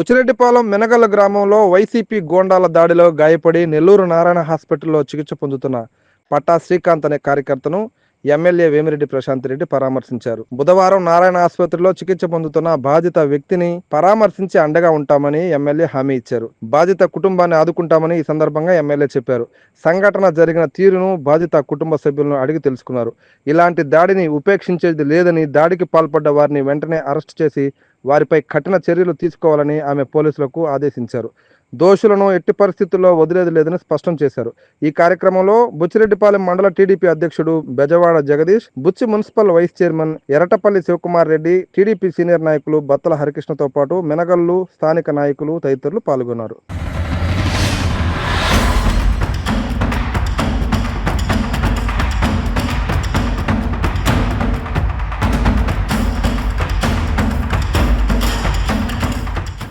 బుచ్చిరెడ్డిపాలెం మెనగల్ల గ్రామంలో వైసీపీ గోండాల దాడిలో గాయపడి నెల్లూరు నారాయణ హాస్పిటల్లో చికిత్స పొందుతున్న పట్టా శ్రీకాంత్ అనే కార్యకర్తను ఎమ్మెల్యే వేమిరెడ్డి ప్రశాంత్ రెడ్డి పరామర్శించారు. బుధవారం నారాయణ ఆసుపత్రిలో చికిత్స పొందుతున్న బాధిత వ్యక్తిని పరామర్శించి అండగా ఉంటామని ఎమ్మెల్యే హామీ ఇచ్చారు. బాధిత కుటుంబాన్ని ఆదుకుంటామని ఈ సందర్భంగా ఎమ్మెల్యే చెప్పారు. సంఘటన జరిగిన తీరును బాధిత కుటుంబ సభ్యులను అడిగి తెలుసుకున్నారు. ఇలాంటి దాడిని ఉపేక్షించేది లేదని దాడికి పాల్పడ్డ వారిని వెంటనే అరెస్ట్ చేసి వారిపై కఠిన చర్యలు తీసుకోవాలని ఆమె పోలీసులకు ఆదేశించారు. దోషులను ఎట్టి పరిస్థితుల్లో వదిలేది లేదని స్పష్టం చేశారు. ఈ కార్యక్రమంలో బుచ్చిరెడ్డిపాలెం మండల టీడీపీ అధ్యక్షుడు Bezawada Jagadish Buchi municipal vice chairman Eratapalli Shivakumar Reddy TDP senior నాయకులు బత్తల హరికృష్ణతో పాటు మెనగల్లు స్థానిక నాయకులు తదితరులు పాల్గొన్నారు.